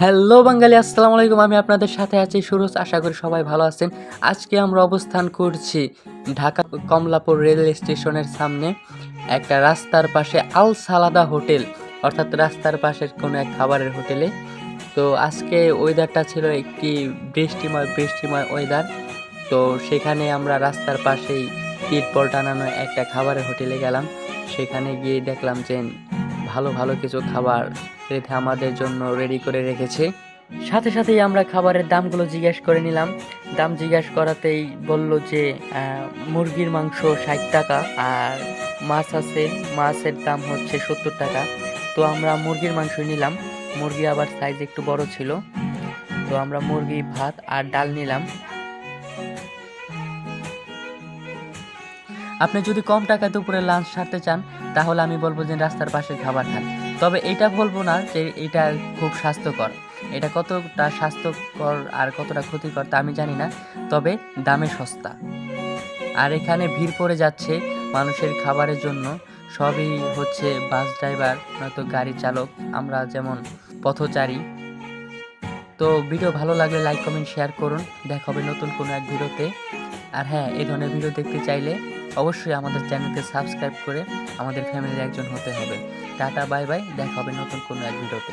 Hello বাঙালি, আসসালামু আলাইকুম। আমি আপনাদের সাথে আছি সুরজ, আশা করি সবাই ভালো আছেন। আজকে আমরা অবস্থান করছি ঢাকা কমলাপুর রেল স্টেশনের সামনে একটা রাস্তার পাশে আল সালাদা হোটেল, অর্থাৎ রাস্তার পাশের কোনো এক খাবারের হোটেলে। তো আজকে ওয়েদারটা ছিল একটি বৃষ্টিময় বৃষ্টিময় ওয়েদার তো সেখানে আমরা রাস্তার পাশেই তিরপল টানানো একটা খাবারের হোটেলে গেলাম। সেখানে গিয়ে দেখলাম যে ভালো ভালো কিছু খাবার রেখে আমাদের জন্য রেডি করে রেখেছে। সাথে সাথেই আমরা খাবারের দামগুলো জিজ্ঞেস করে নিলাম। দাম জিজ্ঞেস করাতেই বলল যে মুরগির মাংস ষাট টাকা আর মাছ আছে, মাছের দাম হচ্ছে সত্তর টাকা। তো আমরা মুরগির মাংস নিলাম। মুরগি আবার সাইজ একটু বড় ছিল। তো আমরা মুরগি, ভাত আর ডাল নিলাম। আপনি যদি কম টাকায় দুপুরে লাঞ্চ সারতে চান, তাহলে আমি বলব যে রাস্তার পাশে খাবার খান। তবে এটা বলব না যে এটা খুব স্বাস্থ্যকর। এটা কতটা স্বাস্থ্যকর আর কতটা ক্ষতিকর তা আমি জানি না, তবে দামে সস্তা। আর এখানে ভিড় পড়ে যাচ্ছে মানুষের খাবারের জন্য। সবই হচ্ছে বাস ড্রাইভার, নয়তো গাড়ি চালক, আমরা যেমন পথচারী। তো ভিডিও ভালো লাগলে লাইক কমেন্ট শেয়ার করুন। দেখা হবে নতুন কোনো এক ভিডিওতে। আর হ্যাঁ এই ধরনের ভিডিও দেখতে চাইলে অবশ্যই আমাদের চ্যানেলকে সাবস্ক্রাইব করে আমাদের ফ্যামিলির একজন হতে হবে। টাটা বাই বাই দেখা হবে নতুন কোনো এক ভিডিওতে